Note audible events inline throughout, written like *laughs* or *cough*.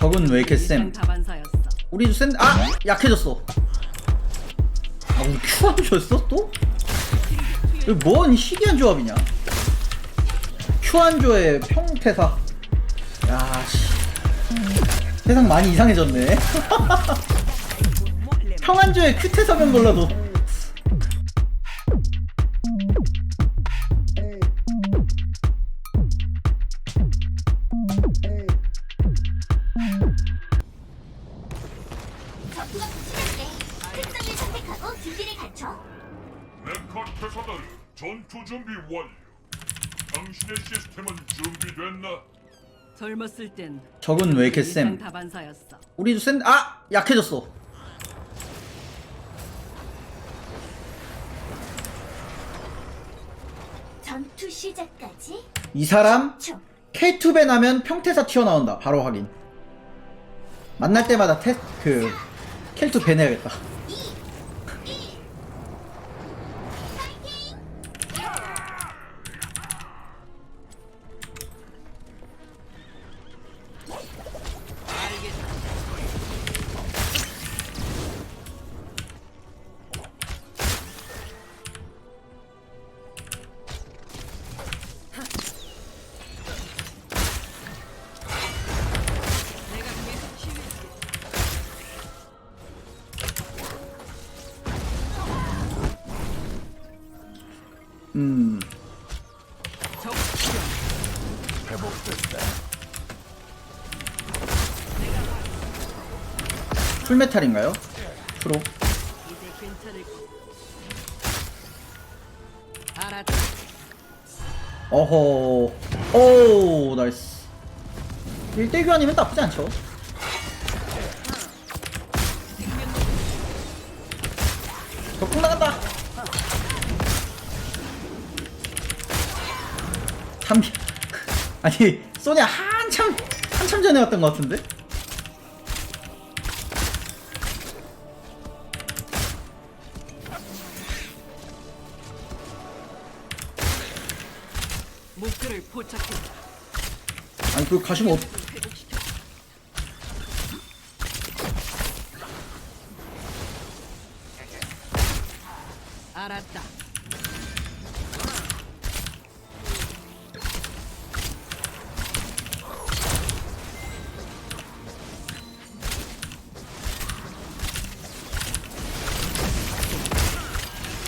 적은 왜 이렇게 쌤? 다반사였어. 우리도 센, 아! 약해졌어. 아, 우리 큐안 줬어, 또? 이거 뭔 희귀한 조합이냐? 큐안조의 평태사. 야, 씨. 세상 많이 이상해졌네. 평안조의 큐태사면 몰라도. 젊었을 땐 적은 왜 이렇게 일상 쌤? 다반사였어. 우리도 센, 아! 약해졌어. 전투 시작까지 이 사람 초 K2 밴 하면 평태사 튀어나온다. 바로 확인. 만날 때마다 테, 그, K2 밴 해야겠다. 음, 적 풀메탈인가요? 프로. 어허. 오, 나이스. 1대 교환이면 나쁘지 않죠. 3 *laughs* 아니, 소냐 한참, 한참 전에 왔던 것 같은데? 목표를 포착했다. 아니, 그 가시면 어. 알았다.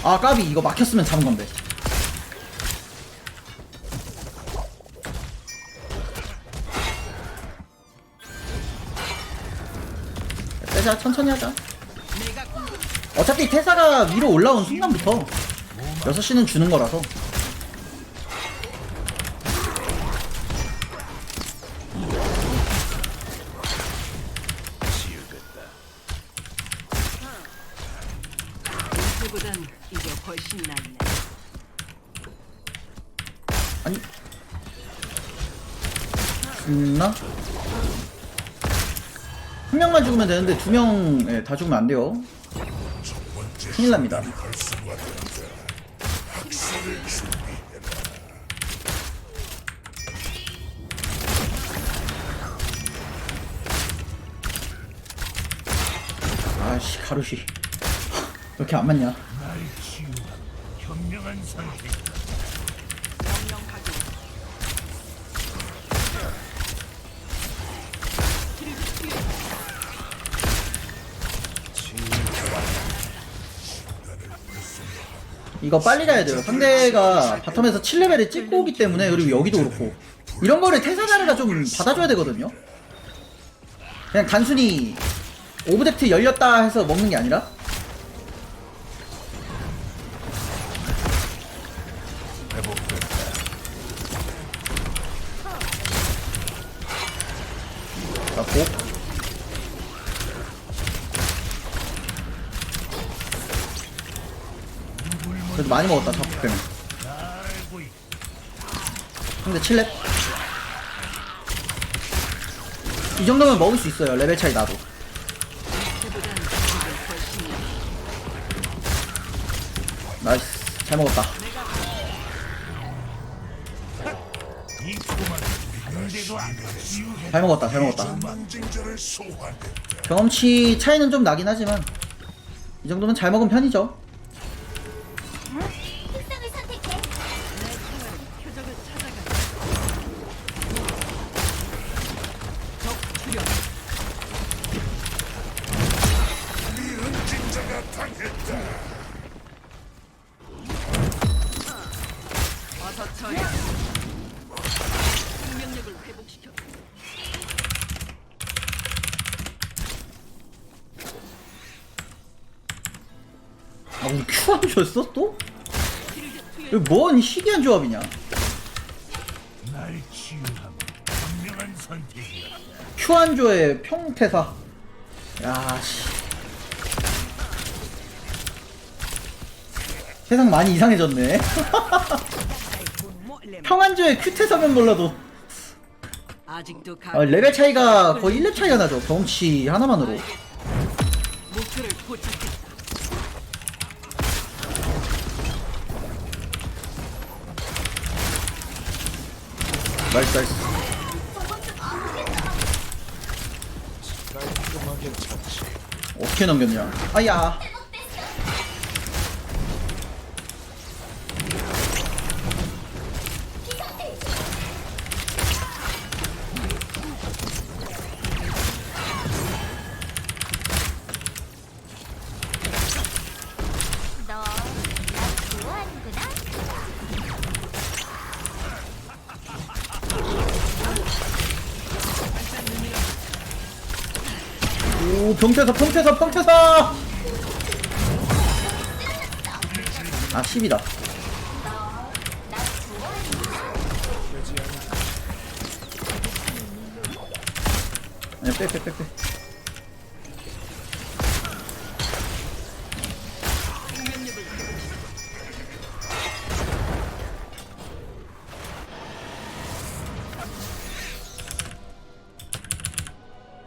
아, 까비, 이거 막혔으면 잡은 건데. 빼자, 천천히 하자. 어차피 태사가 위로 올라온 순간부터 6시는 주는 거라서 아니 죽나? 한 명만 죽으면 되는데 두명다 죽으면 안 돼요 큰일 납니다 아씨 가루시 *laughs* 왜 이렇게 안 맞냐 명령 확인. 이거 빨리 가야 돼요. 상대가 바텀에서 7레벨을 찍고 오기 때문에 그리고 여기도 그렇고 이런 거를 태사자르가 좀 받아줘야 되거든요. 그냥 단순히 오브젝트 열렸다 해서 먹는 게 아니라 많이 먹었다 빼면 근데 7렙 이 정도면 먹을 수 있어요 레벨 차이 나도. 나이스 잘 먹었다 잘 먹었다 잘 먹었다. 경험치 차이는 좀 나긴 하지만 이 정도면 잘 먹은 편이죠. 줬어 또? 이거 뭔 희귀한 조합이냐? 날 치유하고 분명한 선택이야. 큐안조의 평태사. 야 씨. 세상 많이 이상해졌네. *laughs* 평안조의 큐태사면 몰라도 아직도. 아, 레벨 차이가 거의 1렙 차이가 나죠. 경험치 하나만으로. 목표를 포착 나이스 나이스. 어떻게 넘겼냐? 아야. 오 병태사 병태사 병태사. 아 10이다. 아니 빼빼빼 빼.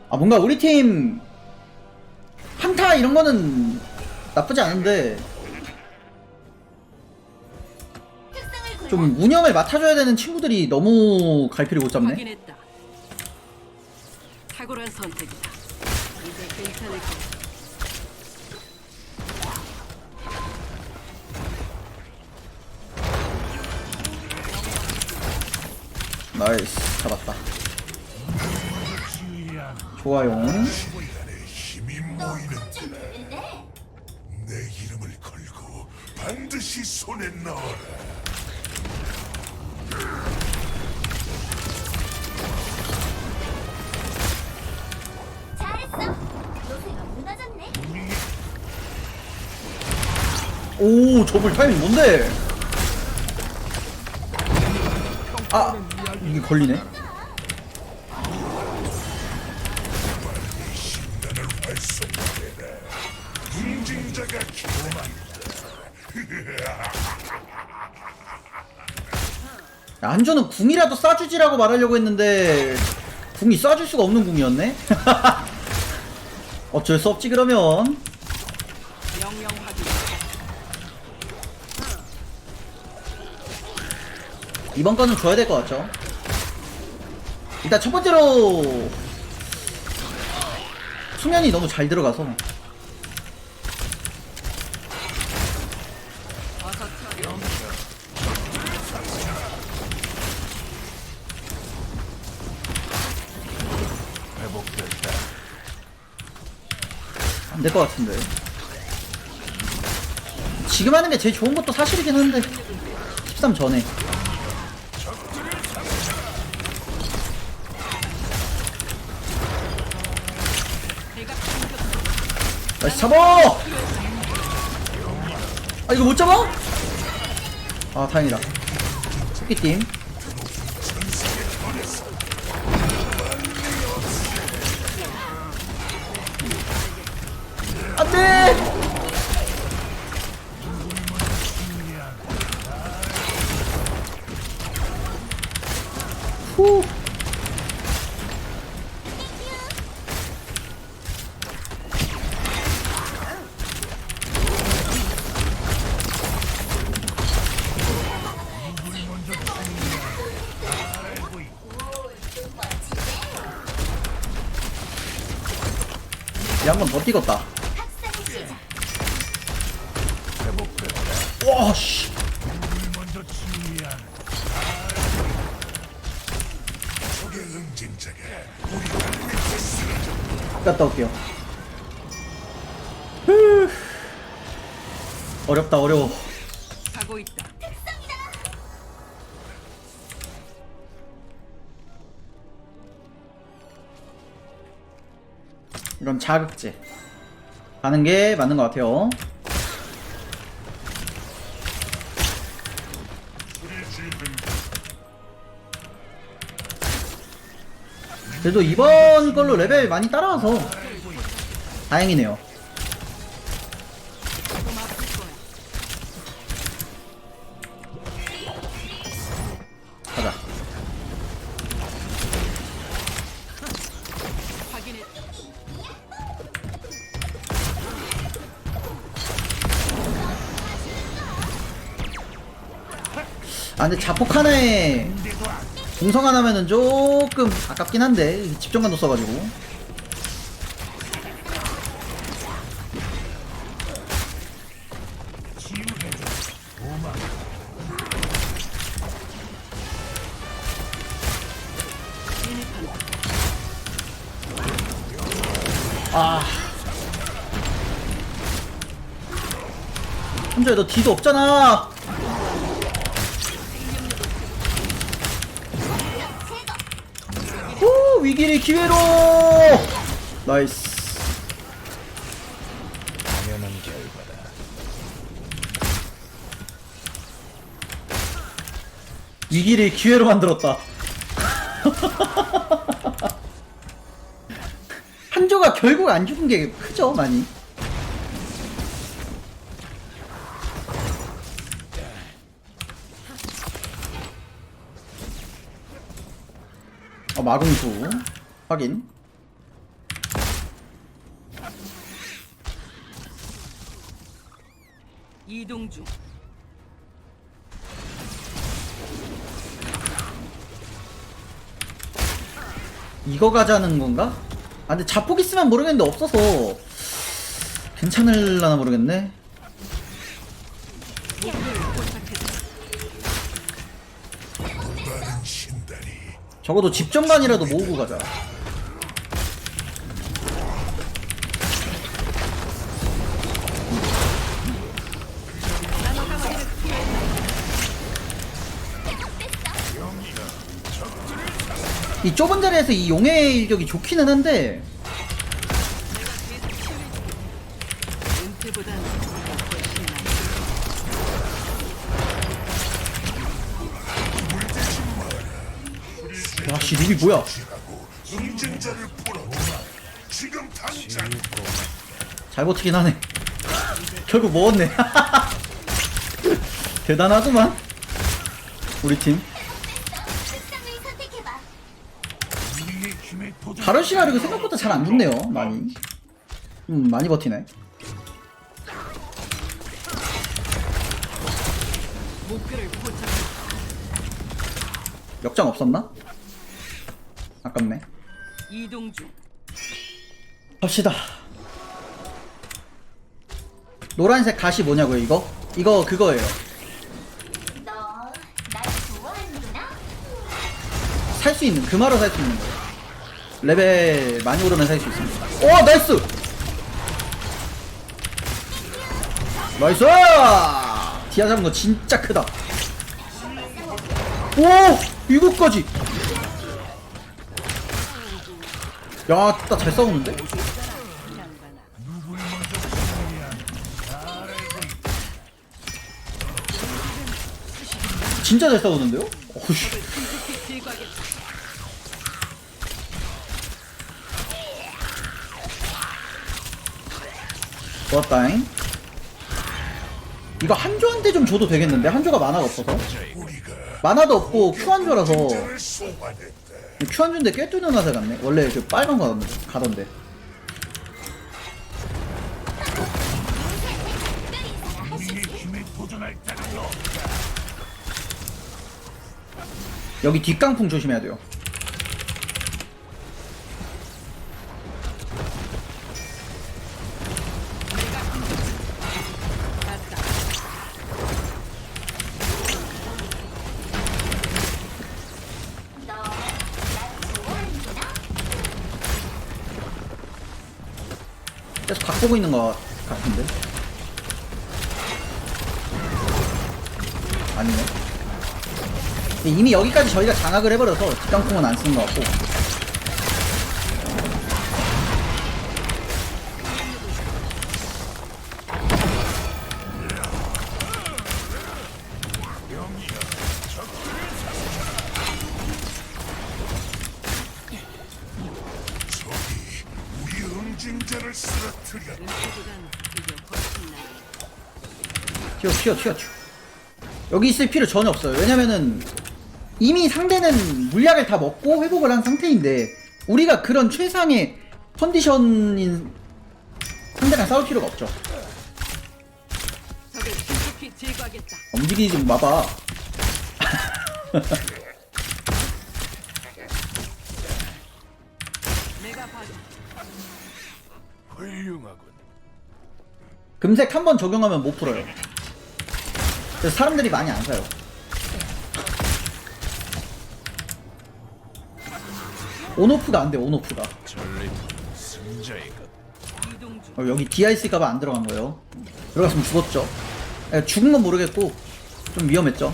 아 뭔가 우리 팀 이런 거는 나쁘지 않은데. 좀 운영을 맡아줘야 되는 친구들이 너무 갈피를 못 잡네. 확인했다. 탁월한 선택이다. 이제 괜찮을 거야. 나이스 잡았다. 좋아요. 반드시 손에 넣어라. 잘했어. 무너졌네. 오 저불 타이밍 뭔데? 아 이게 걸리네. 나를 활성화해라. 응징자가 기도한다. 야, 한조는 궁이라도 쏴주지라고 말하려고 했는데 궁이 쏴줄 수가 없는 궁이었네. *laughs* 어쩔 수 없지 그러면. 이번 거는 줘야 될 것 같죠? 일단 첫 번째로 수면이 너무 잘 들어가서 될 것 같은데 지금 하는 게 제일 좋은 것도 사실이긴 한데 13 전에. 나이스 잡아! 아 이거 못 잡아? 아 다행이다 토끼팀 후. 얘한번 더 뛰었다 갔다 올게요. 후. 어렵다 어려워. 가고 있다. 이런 자극제. 가는 게 맞는 것 같아요 그래도 이번 걸로 레벨 많이 따라와서 다행이네요. 가자. 아 근데 자폭 하나에 공성 하나면은 조금 아깝긴 한데 집중관도 써가지고. 아. 현주야 너 뒤도 없잖아 후 위기를 기회로! 나이스. 당연한 결과다. 위기를 기회로 만들었다. *laughs* 한조가 결국 안 죽은 게 크죠 많이. 어 마궁수 확인 이동 중. 이거 가자는 건가? 아 근데 자폭 있으면 모르겠는데 없어서 괜찮을라나 모르겠네 적어도 집정관이라도 모으고 가자 이 좁은 자리에서 이 용의 일격이 좋기는 한데. 야씨 립이 뭐야? 잘 버티긴 하네. 결국 먹었네. *laughs* 대단하구만. 우리 팀 특성을 선택해봐. 우리의 힘에 도전. 바르시가 그리고 생각보다 잘안 죽네요 많이 음 많이 버티네. 역장 없었나? 아깝네 이동 중. 갑시다 노란색 가시 뭐냐고요 이거? 이거 그거예요. 살 수 있는 금화로 살 수 있는 거예요 레벨 많이 오르면 살 수 있습니다. 오 나이스! 나이스! 디아 잡은 거 진짜 크다. 오! 이거까지! 야 진짜 잘 싸우는데? 진짜 잘 싸우는데요? 어우씨 제거하겠다. 좋았다잉. 이거 한조한테 좀 줘도 되겠는데? 한조가 만화가 없어서. 만화도 없고 Q 한조라서. Q 한조인데 꿰뚫는 화살 같네. 원래 그 빨간 거 가던데. 여기 뒷강풍 조심해야 돼요 보고 있는 것 같은데? 아니네. 이미 여기까지 저희가 장악을 해버려서 뒷강풍은 안 쓰는 것 같고 튀어 튀어 튀어. 여기 있을 필요 전혀 없어요. 왜냐면은 이미 상대는 물약을 다 먹고 회복을 한 상태인데 우리가 그런 최상의 컨디션인 상대랑 싸울 필요가 없죠. 적을 신속히 제거하겠다. 움직이지 좀 마봐. 내가. 훌륭하군. 금색 한 번 적용하면 못 풀어요 그래서 사람들이 많이 안 사요 온오프가 안 돼 온오프가. 어, 여기 DIC가봐 안 들어간 거예요. 들어갔으면 죽었죠. 예, 죽은 건 모르겠고 좀 위험했죠.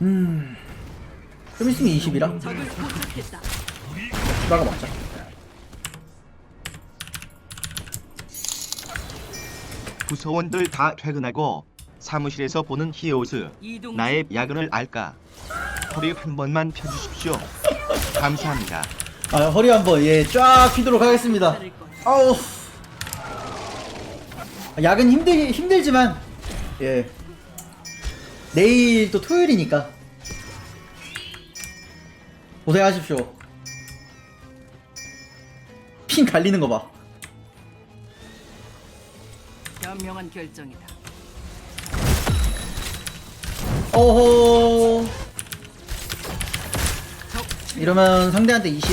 좀 있으면 20이라 적을 포착했다. 막아 먹자. 구소원들 다 퇴근하고 사무실에서 보는 히오스 나의 야근을 알까? 허리 한 번만 펴주십시오. 감사합니다. 아 허리 한번 예쫙 휘도록 하겠습니다. 아우 야근 힘들 힘들지만 예 내일 또 토요일이니까 고생하십시오. 핀 갈리는 거 봐. 현명한 결정이다. 어허 적 이러면 상대한테 20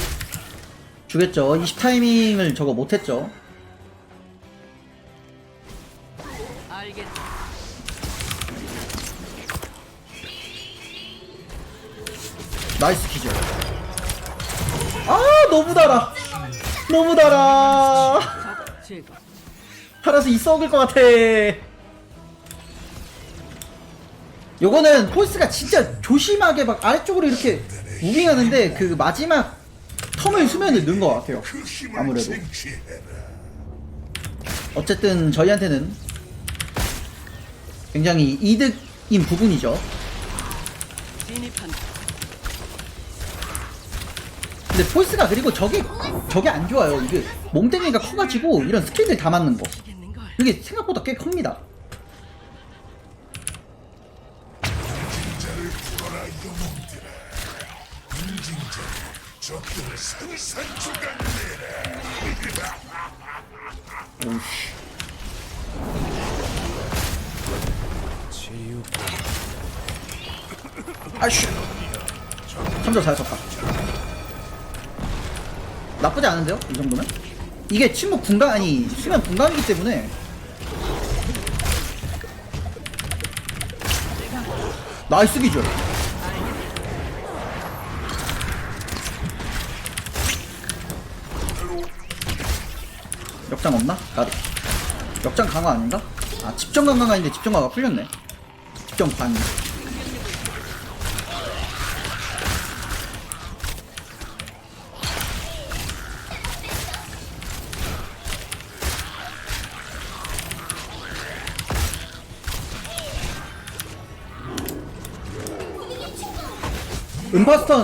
주겠죠 20 타이밍을 저거 못했죠 나이스 기절. 아 너무 달아. 너무 달아. 알아서 이 썩을 것 같아. 요거는 폴스가 진짜 조심하게 막 아래쪽으로 이렇게 무빙하는데 그 마지막 텀을 수면을 넣은 것 같아요. 아무래도. 어쨌든 저희한테는 굉장히 이득인 부분이죠. 진입한다. 근데 폴스가 그리고 저게 저게 안 좋아요. 이게 몸뚱이가 커가지고 이런 스킬들 다 맞는 거. 이게 생각보다 꽤 큽니다. 아쉬. 3점 잘 쳤다. 나쁘지 않은데요? 이 정도면? 이게 침묵 분강 아니 수면 분강이기 때문에 나이스 기절. 역장 없나? 가리. 역장 강화 아닌가? 아 집정 강화가 있는데 집정 강화 풀렸네. 집정 관.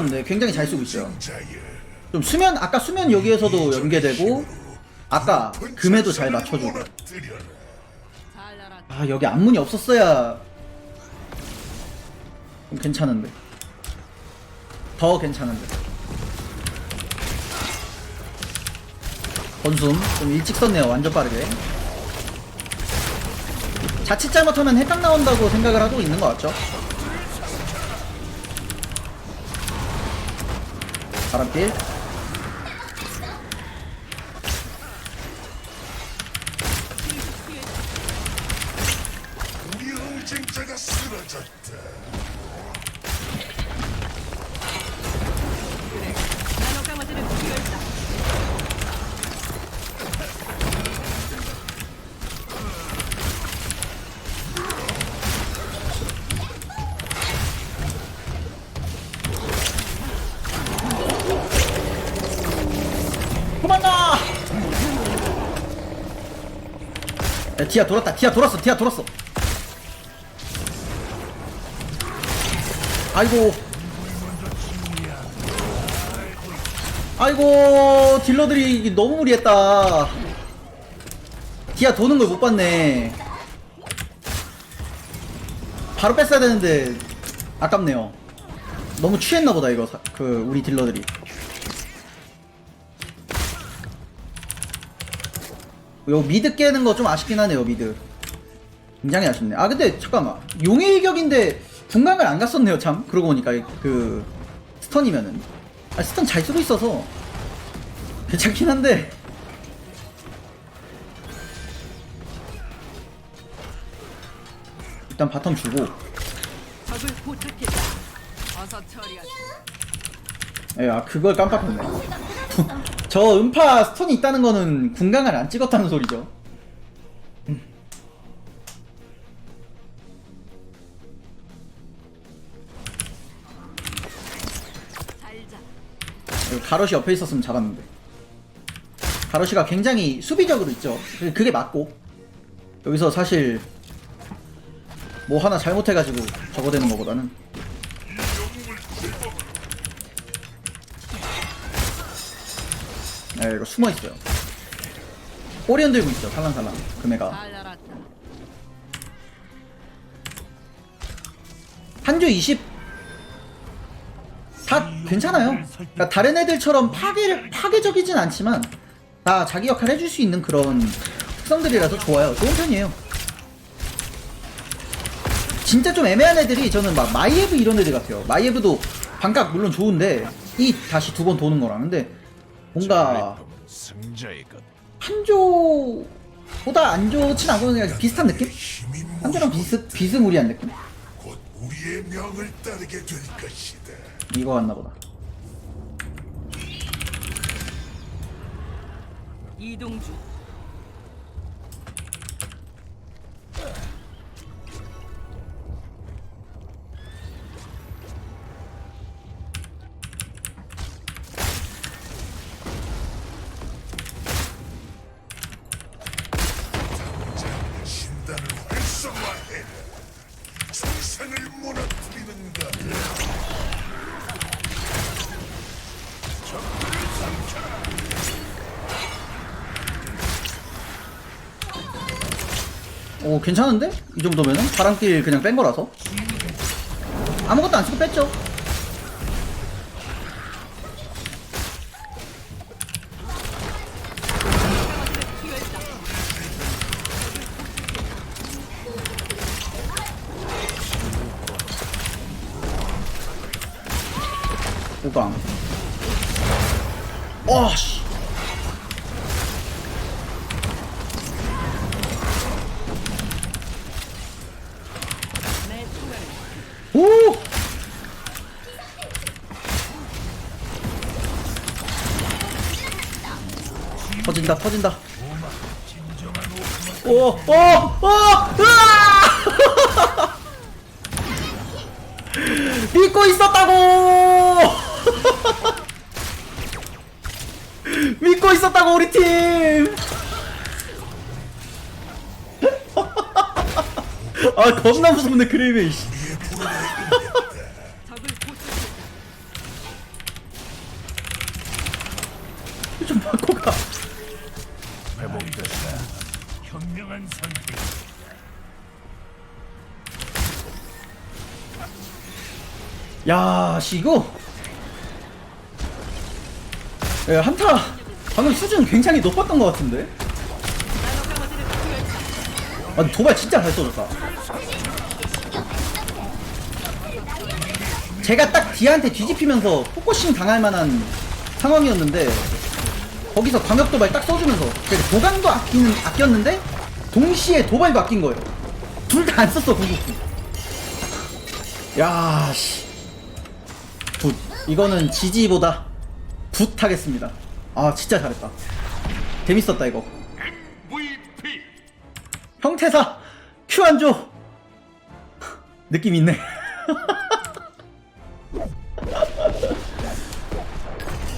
네, 굉장히 잘 쓰고 있어요. 좀 수면 아까 수면 여기에서도 연계되고 아까 금에도 잘 맞춰주고. 아 여기 앞문이 없었어야 좀 괜찮은데 더 괜찮은데 건숨 좀 일찍 썼네요 완전 빠르게 자칫 잘못하면 핵각 나온다고 생각을 하고 있는 것 같죠 바람 디아 돌았다. 디아 돌았어. 디아 돌았어. 아이고. 아이고 딜러들이 너무 무리했다. 디아 도는 걸 못 봤네. 바로 뺐어야 되는데 아깝네요. 너무 취했나 보다 이거 사- 그 우리 딜러들이 요 미드 깨는 거 좀 아쉽긴 하네요 미드. 굉장히 아쉽네. 아 근데 잠깐만. 용의 일격인데 분광을 안 갔었네요 참. 그러고 보니까 그 스턴이면은. 아 스턴 잘 쓰고 있어서 *laughs* 괜찮긴 한데. 일단 바텀 주고. 처리하자. 예, 아 그걸 깜빡했네 *laughs* 저 음파 스턴이 있다는 거는 군강을 안 찍었다는 소리죠. 살자. 여기 가로시 옆에 있었으면 잡았는데. 가로시가 굉장히 수비적으로 있죠. 그- 그게 맞고. 여기서 사실 뭐 하나 잘못해가지고 저거 되는 거보다는 네 이거 숨어 있어요 오리온 들고 있죠 살랑살랑 금해가. 한조 20. 다 괜찮아요. 그러니까 다른 애들처럼 파괴 파괴적이진 않지만 다 자기 역할 해줄 수 있는 그런 특성들이라서 좋아요. 좋은 편이에요. 진짜 좀 애매한 애들이 저는 막 마이에브 이런 애들 같아요. 마이에브도 반각 물론 좋은데 이 다시 두 번 도는 거랑 근데 뭔가 한조보다 안 좋진 않고 그냥 비슷한 느낌? 한조랑 비스 비스무리한 느낌? 이거 같나 보다. 이동 중. 활성화해라. 정상을 무너뜨리는 것. 오 괜찮은데? 이 정도면은 바람길 그냥 뺀 거라서 아무것도 안 쓰고 뺐죠 터진다 터진다 오! 오! 오! 으아! *laughs* 믿고 있었다고! *laughs* 믿고 있었다고 우리 팀! *laughs* 아 겁나 무섭네 씨. 야, 씨, 이거. 예, 한타. 방금 수준 굉장히 높았던 것 같은데? 아, 도발 진짜 잘 쏘졌다. 제가 딱 디아한테 뒤집히면서 포커싱 당할 만한 상황이었는데, 거기서 광역 도발 딱 써주면서, 제가 도강도 아끼는, 아꼈는데, 동시에 도발도 아낀 거예요. 둘 다 안 썼어, 궁극기. 야, 씨. 굿. 이거는 지지보다 굿 하겠습니다. 아, 진짜 잘했다. 재밌었다, 이거. MVP. 형태사 큐 안 줘. 느낌 있네. *laughs*